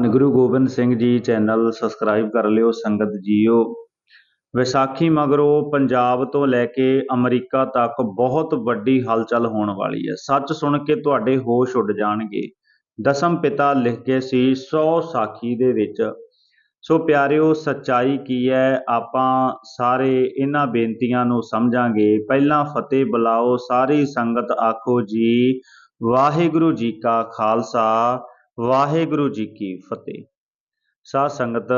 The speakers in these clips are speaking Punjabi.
ਗੁਰੂ ਗੋਬਿੰਦ ਸਿੰਘ ਜੀ ਚੈਨਲ ਸਬਸਕ੍ਰਾਈਬ ਕਰ ਲਿਓ, ਸੰਗਤ ਜੀਓ। ਵਿਸਾਖੀ ਮਗਰੋਂ ਪੰਜਾਬ ਤੋਂ ਲੈ ਕੇ ਅਮਰੀਕਾ ਤੱਕ ਬਹੁਤ ਵੱਡੀ ਹਲਚਲ ਹੋਣ ਵਾਲੀ ਹੈ। ਸੱਚ ਸੁਣ ਕੇ ਤੁਹਾਡੇ ਹੋਸ਼ ਉੱਡ ਜਾਣਗੇ। ਦਸਮ ਪਿਤਾ ਲਿਖ ਕੇ ਸੀ 100 ਸਾਖੀ ਦੇ ਵਿੱਚ। ਸੋ ਪਿਆਰਿਓ, ਸੱਚਾਈ ਕੀ ਹੈ? ਆਪਾਂ ਸਾਰੇ ਇਹਨਾਂ ਬੇਨਤੀਆਂ ਨੂੰ ਸਮਝਾਂਗੇ। ਪਹਿਲਾਂ ਫਤਿਹ ਬੁਲਾਓ, ਸਾਰੀ ਸੰਗਤ ਆਖੋ ਜੀ, ਵਾਹਿਗੁਰੂ ਜੀ ਕਾ ਖਾਲਸਾ। ਵਾਹਿਗੁਰੂ ਜੀ ਕੀ ਫਤਿਹ। ਸਾਧ ਸੰਗਤ,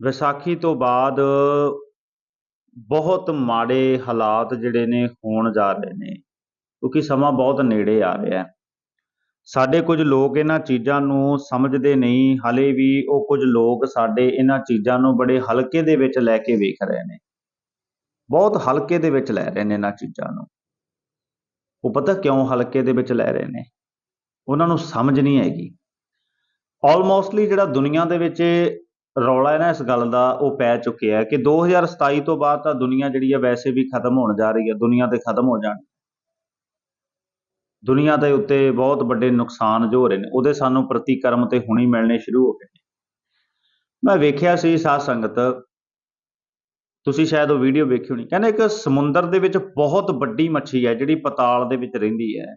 ਵਿਸਾਖੀ ਤੋਂ ਬਾਅਦ ਬਹੁਤ ਮਾੜੇ ਹਾਲਾਤ ਜਿਹੜੇ ਨੇ ਹੋਣ ਜਾ ਰਹੇ ਨੇ, ਕਿਉਂਕਿ ਸਮਾਂ ਬਹੁਤ ਨੇੜੇ ਆ ਰਿਹਾ ਹੈ। ਸਾਡੇ ਕੁਝ ਲੋਕ ਇਹਨਾਂ ਚੀਜ਼ਾਂ ਨੂੰ ਸਮਝਦੇ ਨਹੀਂ, ਹਲੇ ਵੀ ਉਹ ਕੁਝ ਲੋਕ ਸਾਡੇ ਇਹਨਾਂ ਚੀਜ਼ਾਂ ਨੂੰ ਬੜੇ ਹਲਕੇ ਦੇ ਵਿੱਚ ਲੈ ਕੇ ਵੇਖ ਰਹੇ ਨੇ। ਬਹੁਤ ਹਲਕੇ ਦੇ ਵਿੱਚ ਲੈ ਰਹੇ ਨੇ ਇਹਨਾਂ ਚੀਜ਼ਾਂ ਨੂੰ। ਉਹ ਪਤਾ ਕਿਉਂ ਹਲਕੇ ਦੇ ਵਿੱਚ ਲੈ ਰਹੇ ਨੇ? ਉਹਨਾਂ ਨੂੰ ਸਮਝ ਨਹੀਂ ਹੈਗੀ। ਆਲਮੋਸਟਲੀ ਜਿਹੜਾ ਦੁਨੀਆ ਦੇ ਵਿੱਚ ਰੌਲਾ ਹੈ ਨਾ ਇਸ ਗੱਲ ਦਾ, ਉਹ ਪੈ ਚੁੱਕਿਆ ਹੈ ਕਿ 2027 ਤੋਂ ਬਾਅਦ ਤਾਂ ਦੁਨੀਆ ਜਿਹੜੀ ਹੈ ਵੈਸੇ ਵੀ ਖਤਮ ਹੋਣ ਜਾ ਰਹੀ ਹੈ, ਦੁਨੀਆ ਤੇ ਖਤਮ ਹੋ ਜਾਣ। ਦੁਨੀਆ ਦੇ ਉੱਤੇ ਬਹੁਤ ਵੱਡੇ ਨੁਕਸਾਨ ਜੋ ਹੋ ਰਹੇ ਨੇ, ਉਹਦੇ ਸਾਨੂੰ ਪ੍ਰਤੀਕਰਮ ਤੇ ਹੁਣੀ ਮਿਲਣੇ ਸ਼ੁਰੂ ਹੋ ਗਏ ਨੇ। ਮੈਂ ਵੇਖਿਆ ਸੀ ਸਾਧ ਸੰਗਤ, ਤੁਸੀਂ ਸ਼ਾਇਦ ਉਹ ਵੀਡੀਓ ਵੇਖੀ ਹੋਣੀ, ਕਹਿੰਦੇ ਇੱਕ ਸਮੁੰਦਰ ਦੇ ਵਿੱਚ ਬਹੁਤ ਵੱਡੀ ਮੱਛੀ ਹੈ ਜਿਹੜੀ ਪਤਾਲ ਦੇ ਵਿੱਚ ਰਹਿੰਦੀ ਹੈ।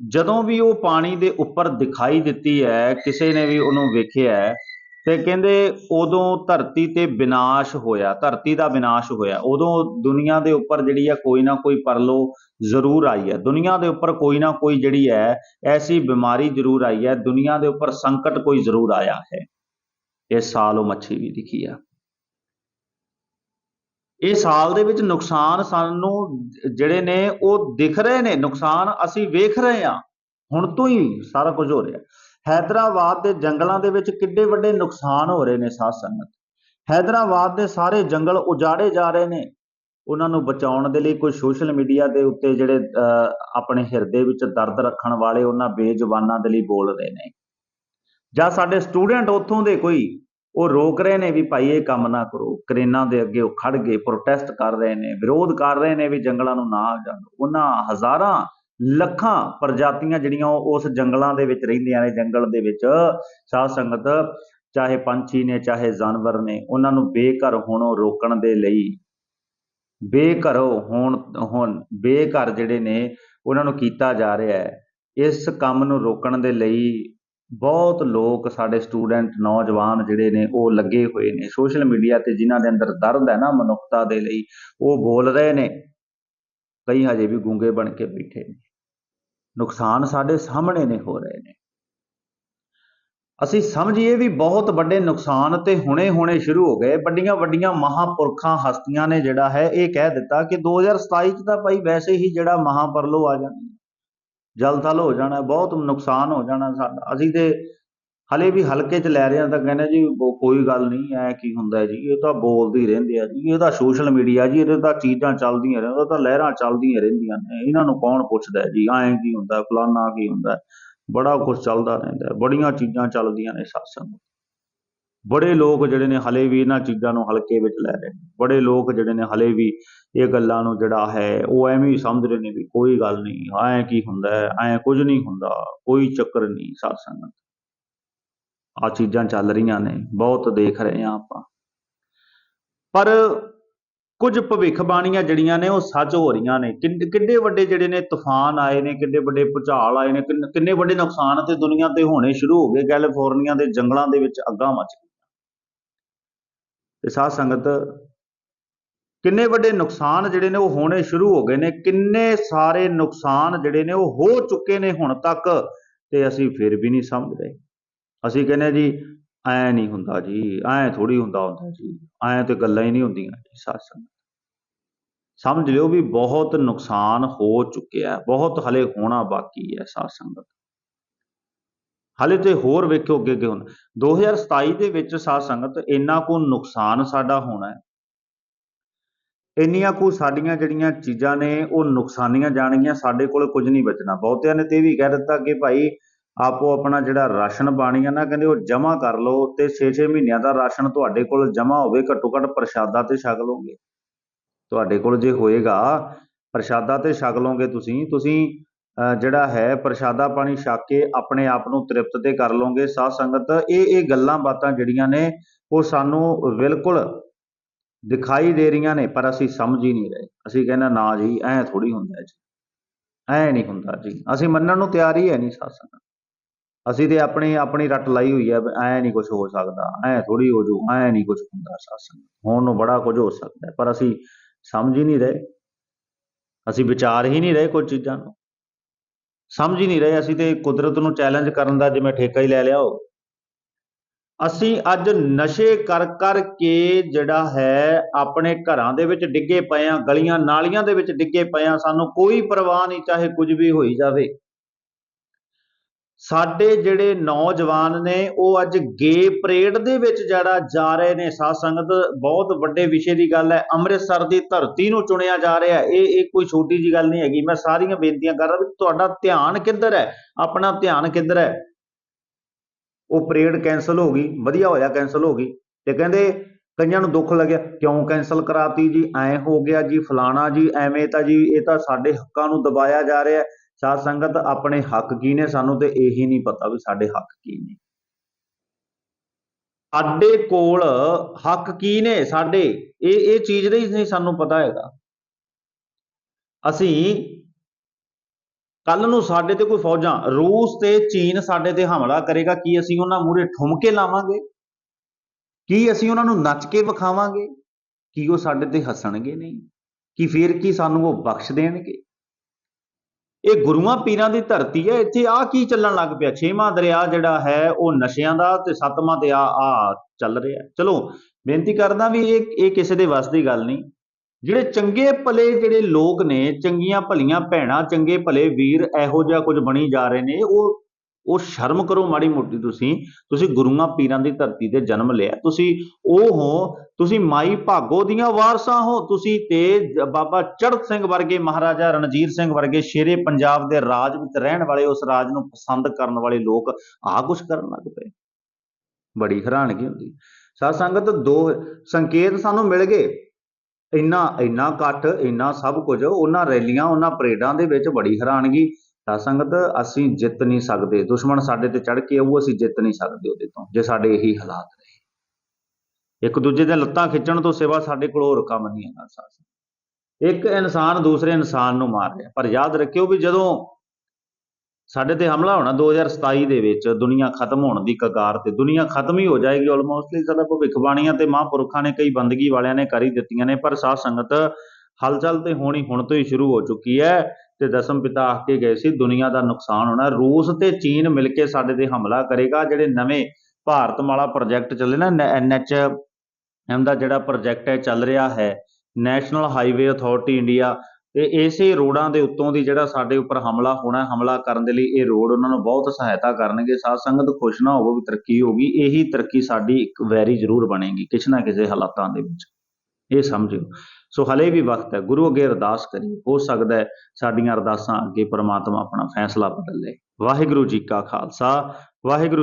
ਜਦੋਂ ਵੀ ਉਹ ਪਾਣੀ ਦੇ ਉੱਪਰ ਦਿਖਾਈ ਦਿੱਤੀ ਹੈ ਕਿਸੇ ਨੇ ਵੀ ਉਹਨੂੰ ਵੇਖਿਆ ਹੈ, ਤੇ ਕਹਿੰਦੇ ਉਦੋਂ ਧਰਤੀ ਤੇ ਵਿਨਾਸ਼ ਹੋਇਆ ਧਰਤੀ ਦਾ ਵਿਨਾਸ਼ ਹੋਇਆ। ਉਦੋਂ ਦੁਨੀਆ ਦੇ ਉੱਪਰ ਜਿਹੜੀ ਹੈ ਕੋਈ ਨਾ ਕੋਈ ਪਰਲੋ ਜ਼ਰੂਰ ਆਈ ਹੈ। ਦੁਨੀਆ ਦੇ ਉੱਪਰ ਕੋਈ ਨਾ ਕੋਈ ਜਿਹੜੀ ਹੈ ਐਸੀ ਬਿਮਾਰੀ ਜ਼ਰੂਰ ਆਈ ਹੈ। ਦੁਨੀਆ ਦੇ ਉੱਪਰ ਸੰਕਟ ਕੋਈ ਜ਼ਰੂਰ ਆਇਆ ਹੈ। ਇਹ ਸਾਲ ਉਹ ਮੱਛੀ ਵੀ ਦਿਖੀ ਆ। ਇਹ ਸਾਲ ਦੇ ਵਿੱਚ ਨੁਕਸਾਨ ਸਾਨੂੰ ਜਿਹੜੇ ਨੇ ਉਹ ਦਿਖ ਰਹੇ ਨੇ, ਨੁਕਸਾਨ ਅਸੀਂ ਵੇਖ ਰਹੇ ਹਾਂ। ਹੁਣ ਤੋਂ ਹੀ ਸਾਰਾ ਕੁਝ ਹੋ ਰਿਹਾ। ਹੈਦਰਾਬਾਦ ਦੇ ਜੰਗਲਾਂ ਦੇ ਵਿੱਚ ਕਿੱਡੇ ਵੱਡੇ ਨੁਕਸਾਨ ਹੋ ਰਹੇ ਨੇ ਸਾਧ ਸੰਗਤ। ਹੈਦਰਾਬਾਦ ਦੇ ਸਾਰੇ ਜੰਗਲ ਉਜਾੜੇ ਜਾ ਰਹੇ ਨੇ। ਉਹਨਾਂ ਨੂੰ ਬਚਾਉਣ ਦੇ ਲਈ ਕੋਈ ਸੋਸ਼ਲ ਮੀਡੀਆ ਦੇ ਉੱਤੇ ਜਿਹੜੇ ਆਪਣੇ ਹਿਰਦੇ ਵਿੱਚ ਦਰਦ ਰੱਖਣ ਵਾਲੇ ਉਹਨਾਂ ਬੇਜ਼ੁਬਾਨਾਂ ਦੇ ਲਈ ਬੋਲ ਰਹੇ ਨੇ। ਜਾਂ ਸਾਡੇ ਸਟੂਡੈਂਟ ਉੱਥੋਂ ਦੇ ਕੋਈ ਉਹ ਰੋਕ ਰਹੇ ਨੇ ਵੀ ਭਾਈ ਇਹ ਕੰਮ ਨਾ ਕਰੋ, ਕਰੇਨਾਂ ਦੇ ਅੱਗੇ ਉਹ ਖੜ ਗਏ ਪ੍ਰੋਟੈਸਟ ਕਰ ਰਹੇ ਨੇ, ਵਿਰੋਧ ਕਰ ਰਹੇ ਨੇ ਵੀ ਜੰਗਲਾਂ ਨੂੰ ਨਾ ਜਾਣ ਉਹਨਾਂ ਹਜ਼ਾਰਾਂ ਲੱਖਾਂ ਪ੍ਰਜਾਤੀਆਂ ਜਿਹੜੀਆਂ ਉਹ ਉਸ ਜੰਗਲਾਂ ਦੇ ਵਿੱਚ ਰਹਿੰਦੀਆਂ ਨੇ, ਜੰਗਲ ਦੇ ਵਿੱਚ, ਸਾਧ ਸੰਗਤ ਚਾਹੇ ਪੰਛੀ ਨੇ, ਚਾਹੇ ਜਾਨਵਰ ਨੇ, ਉਹਨਾਂ ਨੂੰ ਬੇਘਰ ਹੋਣੋਂ ਰੋਕਣ ਦੇ ਲਈ, ਬੇਘਰ ਹੋਣ, ਹੁਣ ਬੇਘਰ ਜਿਹੜੇ ਨੇ, ਉਹਨਾਂ ਨੂੰ ਕੀਤਾ ਜਾ ਰਿਹਾ ਹੈ। ਇਸ ਕੰਮ ਨੂੰ ਰੋਕਣ ਦੇ ਲਈ ਬਹੁਤ ਲੋਕ ਸਾਡੇ ਸਟੂਡੈਂਟ, ਨੌਜਵਾਨ ਜਿਹੜੇ ਨੇ, ਉਹ ਲੱਗੇ ਹੋਏ ਨੇ। ਸੋਸ਼ਲ ਮੀਡੀਆ ਤੇ ਜਿਨ੍ਹਾਂ ਦੇ ਅੰਦਰ ਦਰਦ ਹੈ ਨਾ ਮਨੁੱਖਤਾ ਦੇ ਲਈ, ਉਹ ਬੋਲ ਰਹੇ ਨੇ। ਕਈ ਹਜੇ ਵੀ ਗੂੰਗੇ ਬਣ ਕੇ ਬੈਠੇ ਨੇ। ਨੁਕਸਾਨ ਸਾਡੇ ਸਾਹਮਣੇ ਨੇ ਹੋ ਰਹੇ ਨੇ। ਅਸੀਂ ਸਮਝੀਏ ਵੀ ਬਹੁਤ ਵੱਡੇ ਨੁਕਸਾਨ ਤੇ ਹੁਣੇ ਹੁਣੇ ਸ਼ੁਰੂ ਹੋ ਗਏ। ਵੱਡੀਆਂ ਵੱਡੀਆਂ ਮਹਾਪੁਰਖਾਂ ਹਸਤੀਆਂ ਨੇ ਜਿਹੜਾ ਹੈ, ਇਹ ਕਹਿ ਦਿੱਤਾ ਕਿ 2027 ਚ ਤਾਂ ਭਾਈ ਵੈਸੇ ਹੀ ਜਿਹੜਾ ਮਹਾਪਰਲੋ ਆ ਜਾਣਾ ਜਲ ਥਲ ਹੋ ਜਾਣਾ, ਬਹੁਤ ਨੁਕਸਾਨ ਹੋ ਜਾਣਾ ਸਾਡਾ ਅਸੀਂ ਤੇ ਹਲੇ ਵੀ ਹਲਕੇ ਚ ਲੈ ਰਹੇ ਹਾਂ ਤਾਂ ਕਹਿੰਦੇ ਜੀ ਕੋਈ ਗੱਲ ਨਹੀਂ, ਐ ਕੀ ਹੁੰਦਾ ਜੀ, ਇਹ ਤਾਂ ਬੋਲਦੇ ਹੀ ਰਹਿੰਦੇ ਆ ਜੀ, ਇਹ ਤਾਂ ਸੋਸ਼ਲ ਮੀਡੀਆ ਜੀ, ਇਹਦੇ ਤਾਂ ਚੀਜ਼ਾਂ ਚੱਲਦੀਆਂ ਰਹਿੰਦੀਆਂ ਤਾਂ ਲਹਿਰਾਂ ਚੱਲਦੀਆਂ ਰਹਿੰਦੀਆਂ ਨੇ, ਇਹਨਾਂ ਨੂੰ ਕੌਣ ਪੁੱਛਦਾ ਜੀ, ਐਂ ਕੀ ਹੁੰਦਾ, ਫਲਾਨਾ ਕੀ ਹੁੰਦਾ, ਬੜਾ ਕੁਝ ਚੱਲਦਾ ਰਹਿੰਦਾ, ਬੜੀਆਂ ਚੀਜ਼ਾਂ ਚੱਲਦੀਆਂ ਨੇ ਸਤਸੰਗ ਬੜੇ ਲੋਕ ਜਿਹੜੇ ਨੇ ਹਲੇ ਵੀ ਇਹਨਾਂ ਚੀਜ਼ਾਂ ਨੂੰ ਹਲਕੇ ਵਿੱਚ ਲੈ ਰਹੇ ਨੇ। ਬੜੇ ਲੋਕ ਜਿਹੜੇ ਨੇ ਹਲੇ ਵੀ ਇਹ ਗੱਲਾਂ ਨੂੰ ਜਿਹੜਾ ਹੈ, ਉਹ ਐਵੇਂ ਹੀ ਸਮਝ ਰਹੇ ਨੇ ਵੀ ਕੋਈ ਗੱਲ ਨਹੀਂ, ਐਂ ਕੀ ਹੁੰਦਾ ਹੈ, ਐਂ ਕੁਝ ਨਹੀਂ ਹੁੰਦਾ, ਕੋਈ ਚੱਕਰ ਨਹੀਂ satsang ਆ ਚੀਜ਼ਾਂ ਚੱਲ ਰਹੀਆਂ ਨੇ, ਬਹੁਤ ਦੇਖ ਰਹੇ ਹਾਂ ਆਪਾਂ। ਪਰ ਕੁਝ ਭਵਿੱਖਬਾਣੀਆਂ ਜਿਹੜੀਆਂ ਨੇ ਉਹ ਸੱਚ ਹੋ ਰਹੀਆਂ ਨੇ। ਕਿੰਨੇ ਕਿੰਨੇ ਵੱਡੇ ਜਿਹੜੇ ਨੇ ਤੂਫਾਨ ਆਏ ਨੇ, ਕਿੰਨੇ ਵੱਡੇ ਭੂਚਾਲ ਆਏ ਨੇ ਕਿੰਨੇ ਵੱਡੇ ਨੁਕਸਾਨ ਤੇ ਦੁਨੀਆ ਤੇ ਹੋਣੇ ਸ਼ੁਰੂ ਹੋ ਗਏ, ਕੈਲੀਫੋਰਨੀਆ ਦੇ ਜੰਗਲਾਂ ਦੇ ਵਿੱਚ ਅੱਗਾਂ ਮੱਚ ਗਈਆਂ। ਤੇ ਸਾਧ ਸੰਗਤ ਕਿੰਨੇ ਵੱਡੇ ਨੁਕਸਾਨ ਜਿਹੜੇ ਨੇ ਉਹ ਹੋਣੇ ਸ਼ੁਰੂ ਹੋ ਗਏ ਨੇ, ਕਿੰਨੇ ਸਾਰੇ ਨੁਕਸਾਨ ਜਿਹੜੇ ਨੇ ਉਹ ਹੋ ਚੁੱਕੇ ਨੇ ਹੁਣ ਤੱਕ ਤੇ ਅਸੀਂ ਫਿਰ ਵੀ ਨਹੀਂ ਸਮਝ ਰਹੇ ਅਸੀਂ ਕਹਿੰਦੇ ਜੀ, ਐ ਨਹੀਂ ਹੁੰਦਾ ਜੀ, ਐ ਥੋੜੀ ਹੁੰਦਾ ਹੁੰਦਾ ਜੀ, ਐ ਤੇ ਗੱਲਾਂ ਹੀ ਨਹੀਂ ਹੁੰਦੀਆਂ ਜੀ ਸਾਧ ਸੰਗਤ। ਸਮਝ ਲਿਓ ਵੀ ਬਹੁਤ ਨੁਕਸਾਨ ਹੋ ਚੁੱਕਿਆ, ਬਹੁਤ ਹਲੇ ਹੋਣਾ ਬਾਕੀ ਹੈ ਸਾਧ ਸੰਗਤ। ਹਾਲੇ ਤੇ ਹੋਰ ਵੇਖੋ ਅੱਗੇ ਅੱਗੇ ਹੁਣ। 2027 ਦੇ ਵਿੱਚ ਸਾਧ ਸੰਗਤ ਇੰਨਾ ਕੁ ਨੁਕਸਾਨ ਸਾਡਾ ਹੋਣਾ ਹੈ। ਇੰਨੀਆਂ ਕੁ ਸਾਡੀਆਂ ਜਿਹੜੀਆਂ ਚੀਜ਼ਾਂ ਨੇ, ਉਹ ਨੁਕਸਾਨੀਆਂ ਜਾਣਗੀਆਂ, ਸਾਡੇ ਕੋਲ ਕੁਝ ਨਹੀਂ ਬਚਣਾ। ਬਹੁਤਿਆਂ ਨੇ ਤੇ ਇਹ ਵੀ ਕਹਿ ਦਿੱਤਾ ਕਿ ਭਾਈ ਆਪੋ ਆਪਣਾ ਜਿਹੜਾ ਰਾਸ਼ਨ ਪਾਣੀ ਆ ਨਾ, ਕਹਿੰਦੇ ਉਹ ਜਮ੍ਹਾਂ ਕਰ ਲਓ ਤੇ 6-6 ਮਹੀਨਿਆਂ ਦਾ ਰਾਸ਼ਨ ਤੁਹਾਡੇ ਕੋਲ ਜਮ੍ਹਾਂ ਹੋਵੇ ਘੱਟੋ ਘੱਟ ਪ੍ਰਸ਼ਾਦਾ ਤੇ ਛਕ ਲਓਗੇ। ਤੁਹਾਡੇ ਕੋਲ ਜੇ ਹੋਏਗਾ, ਪ੍ਰਸ਼ਾਦਾ ਤੇ ਛਕ ਲਓਗੇ ਤੁਸੀਂ ਤੁਸੀਂ ਜਿਹੜਾ ਹੈ, ਪ੍ਰਸ਼ਾਦਾ ਪਾਣੀ ਛਕ ਕੇ ਆਪਣੇ ਆਪ ਨੂੰ ਤ੍ਰਿਪਤ ਤੇ ਕਰ ਲਓਗੇ। ਸਾਧ ਸੰਗਤ, ਇਹ ਇਹ ਗੱਲਾਂ ਬਾਤਾਂ ਜਿਹੜੀਆਂ ਨੇ, ਉਹ ਸਾਨੂੰ ਬਿਲਕੁਲ ਦਿਖਾਈ ਦੇ ਰਹੀਆਂ ਨੇ, ਪਰ ਅਸੀਂ ਸਮਝ ਹੀ ਨਹੀਂ ਰਹੇ। ਅਸੀਂ ਕਹਿੰਦੇ ਨਾ ਜੀ, ਐ ਥੋੜੀ ਹੁੰਦਾ ਜੀ। ਐ ਨਹੀਂ ਹੁੰਦਾ ਜੀ। ਅਸੀਂ ਮੰਨਣ ਨੂੰ ਤਿਆਰ ਹੀ ਹੈ ਨਹੀਂ ਸਾਧ ਸੰਗਤ। ਅਸੀਂ ਤੇ ਆਪਣੀ ਆਪਣੀ ਰੱਟ ਲਾਈ ਹੋਈ ਹੈ, ਐ ਨਹੀਂ ਕੁਝ ਹੋ ਸਕਦਾ, ਐ ਥੋੜੀ ਹੋ ਜੂ ਐ ਨਹੀਂ ਕੁਝ ਹੁੰਦਾ ਸਾਧ ਸੰਗਤ। ਹੋਣ ਨੂੰ ਬੜਾ ਕੁਝ ਹੋ ਸਕਦਾ ਪਰ ਅਸੀਂ ਸਮਝ ਹੀ ਨਹੀਂ ਰਹੇ। ਅਸੀਂ ਵਿਚਾਰ ਹੀ ਨਹੀਂ ਰਹੇ ਕੁਝ ਚੀਜ਼ਾਂ ਨੂੰ। ਸਮਝ ਹੀ ਨਹੀਂ ਰਹੇ ਅਸੀਂ ਤੇ ਕੁਦਰਤ ਨੂੰ ਚੈਲੰਜ ਕਰਨ ਦਾ ਜਿਵੇਂ ਠੇਕਾ ਹੀ ਲੈ ਲਿਆ ਹੋ ਅਸੀਂ ਅੱਜ ਨਸ਼ੇ ਕਰ ਕਰ ਕੇ ਜਿਹੜਾ ਹੈ ਆਪਣੇ ਘਰਾਂ ਦੇ ਵਿੱਚ ਡਿੱਗੇ ਪਏ ਆ ਗਲੀਆਂ ਨਾਲੀਆਂ ਦੇ ਵਿੱਚ ਡਿੱਗੇ ਪਏ ਆ ਸਾਨੂੰ ਕੋਈ ਪਰਵਾਹ ਨਹੀਂ ਚਾਹੇ ਕੁਝ ਵੀ ਹੋਈ ਜਾਵੇ। ਸਾਡੇ ਜਿਹੜੇ ਨੌਜਵਾਨ ਨੇ, ਉਹ ਅੱਜ ਗੇ ਪਰੇਡ ਦੇ ਵਿੱਚ ਜਿਹੜਾ ਜਾ ਰਹੇ ਨੇ ਸਾਧ ਸੰਗਤ, ਬਹੁਤ ਵੱਡੇ ਵਿਸ਼ੇ ਦੀ ਗੱਲ ਹੈ। ਅੰਮ੍ਰਿਤਸਰ ਦੀ ਧਰਤੀ ਨੂੰ ਚੁਣਿਆ ਜਾ ਰਿਹਾ ਇਹ ਇਹ ਕੋਈ ਛੋਟੀ ਜੀ ਗੱਲ ਨਹੀਂ ਹੈਗੀ। ਮੈਂ ਸਾਰੀਆਂ ਬੇਨਤੀਆਂ ਕਰ ਰਿਹਾ ਵੀ ਤੁਹਾਡਾ ਧਿਆਨ ਕਿੱਧਰ ਹੈ? ਆਪਣਾ ਧਿਆਨ ਕਿੱਧਰ ਹੈ? ਉਹ ਪਰੇਡ ਕੈਨਸਲ ਹੋ ਗਈ। ਵਧੀਆ ਹੋਇਆ ਕੈਨਸਲ ਹੋ ਗਈ। ਤੇ ਕਹਿੰਦੇ ਕਈਆਂ ਨੂੰ ਦੁੱਖ ਲੱਗਿਆ, ਕਿਉਂ ਕੈਨਸਲ ਕਰਾਤੀ ਜੀ? ਐ ਹੋ ਗਿਆ ਜੀ, ਫਲਾਣਾ ਜੀ, ਐਵੇਂ ਤਾਂ ਜੀ, ਇਹ ਤਾਂ ਸਾਡੇ ਹੱਕਾਂ ਨੂੰ ਦਬਾਇਆ ਜਾ ਰਿਹਾ ਸਾਧ ਸੰਗਤ ਆਪਣੇ ਹੱਕ ਕੀ ਨੇ ਸਾਨੂੰ ਤੇ ਇਹੀ ਨਹੀਂ ਪਤਾ ਵੀ ਸਾਡੇ ਹੱਕ ਕੀ ਨੇ। ਸਾਡੇ ਕੋਲ ਹੱਕ ਕੀ ਨੇ ਸਾਡੇ? ਇਹ ਇਹ ਚੀਜ਼ ਦਾ ਹੀ ਨਹੀਂ ਸਾਨੂੰ ਪਤਾ ਹੈਗਾ। ਅਸੀਂ ਕੱਲ ਨੂੰ ਸਾਡੇ ਤੇ ਕੋਈ ਫੌਜਾਂ, ਰੂਸ ਤੇ ਚੀਨ ਸਾਡੇ ਤੇ ਹਮਲਾ ਕਰੇਗਾ, ਕੀ ਅਸੀਂ ਉਹਨਾਂ ਮੂਹਰੇ ਠੁਮਕੇ ਲਾਵਾਂਗੇ? ਕੀ ਅਸੀਂ ਉਹਨਾਂ ਨੂੰ ਨੱਚ ਕੇ ਵਿਖਾਵਾਂਗੇ? ਕੀ ਉਹ ਸਾਡੇ ਤੇ ਹੱਸਣਗੇ ਨਹੀਂ? ਕੀ ਫੇਰ ਕੀ ਸਾਨੂੰ ਉਹ ਬਖਸ਼ ਦੇਣਗੇ? ਇਹ ਗੁਰੂਆਂ ਪੀਰਾਂ ਦੀ ਧਰਤੀ ਹੈ। ਇੱਥੇ ਆ ਕੀ ਚੱਲਣ ਲੱਗ ਪਿਆ? ਛੇਵਾਂ ਦਰਿਆ ਜਿਹੜਾ ਹੈ, ਉਹ ਨਸ਼ਿਆਂ ਦਾ ਤੇ ਸੱਤਵਾਂ ਦਰਿਆ ਆ ਚੱਲ ਰਿਹਾ। ਚਲੋ, ਬੇਨਤੀ ਕਰਦਾ ਵੀ ਇਹ ਇਹ ਕਿਸੇ ਦੇ ਵੱਸ ਦੀ ਗੱਲ ਨਹੀਂ। ਜਿਹੜੇ ਚੰਗੇ ਭਲੇ ਜਿਹੜੇ ਲੋਕ ਨੇ, ਚੰਗੀਆਂ ਭਲੀਆਂ ਭੈਣਾਂ, ਚੰਗੇ ਭਲੇ ਵੀਰ ਇਹੋ ਜਿਹਾ ਕੁਝ ਬਣੀ ਜਾ ਰਹੇ ਨੇ, ਉਹ ਉਹ ਸ਼ਰਮ ਕਰੋ ਮਾੜੀ ਮੋਟੀ ਤੁਸੀਂ ਤੁਸੀਂ ਗੁਰੂਆਂ ਪੀਰਾਂ ਦੀ ਧਰਤੀ ਤੇ ਜਨਮ ਲਿਆ। ਤੁਸੀਂ ਉਹ ਹੋ, ਤੁਸੀਂ ਮਾਈ ਭਾਗੋ ਦੀਆਂ ਵਾਰਸਾਂ ਹੋ। ਤੁਸੀਂ ਤੇ ਬਾਬਾ ਚੜਤ ਸਿੰਘ ਵਰਗੇ ਮਹਾਰਾਜਾ ਰਣਜੀਤ ਸਿੰਘ ਵਰਗੇ ਸ਼ੇਰੇ ਪੰਜਾਬ ਦੇ ਰਾਜ ਵਿੱਚ ਰਹਿਣ ਵਾਲੇ, ਉਸ ਰਾਜ ਨੂੰ ਪਸੰਦ ਕਰਨ ਵਾਲੇ ਲੋਕ ਆਹ ਕੁਛ ਕਰਨ ਲੱਗ ਪਏ। ਬੜੀ ਹੈਰਾਨਗੀ ਹੁੰਦੀ। ਸਾਧ ਸੰਗਤ ਦੋ ਸੰਕੇਤ ਸਾਨੂੰ ਮਿਲ ਗਏ। ਇੰਨਾ ਇੰਨਾ ਇਕੱਠ, ਇੰਨਾ ਸਭ ਕੁਝ, ਉਹਨਾਂ ਰੈਲੀਆਂ, ਉਹਨਾਂ ਪਰੇਡਾਂ ਦੇ ਵਿੱਚ ਬੜੀ ਹੈਰਾਨਗੀ। ਸਾਧ ਸੰਗਤ ਅਸੀਂ ਜਿੱਤ ਨਹੀਂ ਸਕਦੇ, ਦੁਸ਼ਮਣ ਸਾਡੇ ਤੇ ਚੜ ਕੇ ਆਊ, ਅਸੀਂ ਜਿੱਤ ਨਹੀਂ ਸਕਦੇ ਉਹਦੇ ਤੋਂ, ਜੇ ਸਾਡੇ ਇਹੀ ਹਾਲਾਤ ਰਹੇ। ਇੱਕ ਦੂਜੇ ਦੇ ਲੱਤਾਂ ਖਿੱਚਣ ਤੋਂ ਸਿਵਾ ਸਾਡੇ ਕੋਲ ਹੋਰ ਕੰਮ ਨਹੀਂ ਹੈਗਾ ਸਾਧ ਇੱਕ ਇਨਸਾਨ ਦੂਸਰੇ ਇਨਸਾਨ ਨੂੰ ਮਾਰ ਰਿਹਾ, ਪਰ ਯਾਦ ਰੱਖਿਓ ਵੀ ਜਦੋਂ ਸਾਡੇ ਤੇ ਹਮਲਾ ਹੋਣਾ 2027 ਦੇ ਵਿੱਚ, ਦੁਨੀਆ ਖਤਮ ਹੋਣ ਦੀ ਕਗਾਰ ਤੇ ਦੁਨੀਆ ਖਤਮ ਹੀ ਹੋ ਜਾਏਗੀ ਆਲਮੋਸਟਲੀ ਸਾਡਾ ਭਵਿੱਖਬਾਣੀਆਂ ਤੇ ਮਹਾਂਪੁਰਖਾਂ ਨੇ ਕਈ ਬੰਦਗੀ ਵਾਲਿਆਂ ਨੇ ਕਰ ਹੀ ਦਿੱਤੀਆਂ ਨੇ, ਪਰ ਸਾਧ ਸੰਗਤ ਹਲਚਲ ਤੇ ਹੋਣੀ ਹੁਣ ਤੋਂ ਹੀ ਸ਼ੁਰੂ ਹੋ ਚੁੱਕੀ ਹੈ। ਤੇ ਦਸਮ ਪਿਤਾ ਆਖ ਕੇ ਗਏ ਸੀ, ਦੁਨੀਆ ਦਾ ਨੁਕਸਾਨ ਹੋਣਾ, ਰੂਸ ਤੇ ਚੀਨ ਮਿਲ ਕੇ ਸਾਡੇ ਤੇ ਹਮਲਾ ਕਰੇਗਾ, ਜਿਹੜੇ ਨਵੇਂ ਭਾਰਤਮਾਲਾ ਪ੍ਰੋਜੈਕਟ ਚੱਲੇ ਨਾ ਐਨਐਚ ਐਮ ਦਾ ਜਿਹੜਾ ਪ੍ਰੋਜੈਕਟ ਹੈ, ਚੱਲ ਰਿਹਾ ਹੈ ਨੈਸ਼ਨਲ ਹਾਈਵੇ ਅਥਾਰਟੀ ਇੰਡੀਆ ਤੇ ਇਸੇ ਰੋਡਾਂ ਦੇ ਉੱਤੋਂ ਦੀ ਜਿਹੜਾ ਸਾਡੇ ਉੱਪਰ ਹਮਲਾ ਹੋਣਾ, ਹਮਲਾ ਕਰਨ ਦੇ ਲਈ ਇਹ ਰੋਡ ਉਹਨਾਂ ਨੂੰ ਬਹੁਤ ਸਹਾਇਤਾ ਕਰਨਗੇ, ਸਾਧ ਸੰਗਤ ਖੁਸ਼ ਨਾ ਹੋਵੋ ਵੀ ਤਰੱਕੀ ਹੋਗੀ ਇਹੀ ਤਰੱਕੀ ਸਾਡੀ ਇੱਕ ਵੈਰੀ ਜ਼ਰੂਰ ਬਣੇਗੀ ਕਿਸੇ ਨਾ ਕਿਸੇ ਹਾਲਾਤਾਂ ਦੇ ਵਿੱਚ। ਇਹ ਸਮਝਿਓ। ਸੋ ਹਲੇ ਵੀ ਵਕਤ ਹੈ। ਗੁਰੂ ਅੱਗੇ ਅਰਦਾਸ ਕਰੀਏ। ਹੋ ਸਕਦਾ ਹੈ ਸਾਡੀਆਂ ਅਰਦਾਸਾਂ ਅੱਗੇ ਪਰਮਾਤਮਾ ਆਪਣਾ ਫੈਸਲਾ ਬਦਲ ਲੇ। ਵਾਹਿਗੁਰੂ ਜੀ ਕਾ ਖਾਲਸਾ। ਵਾਹਿਗੁਰੂ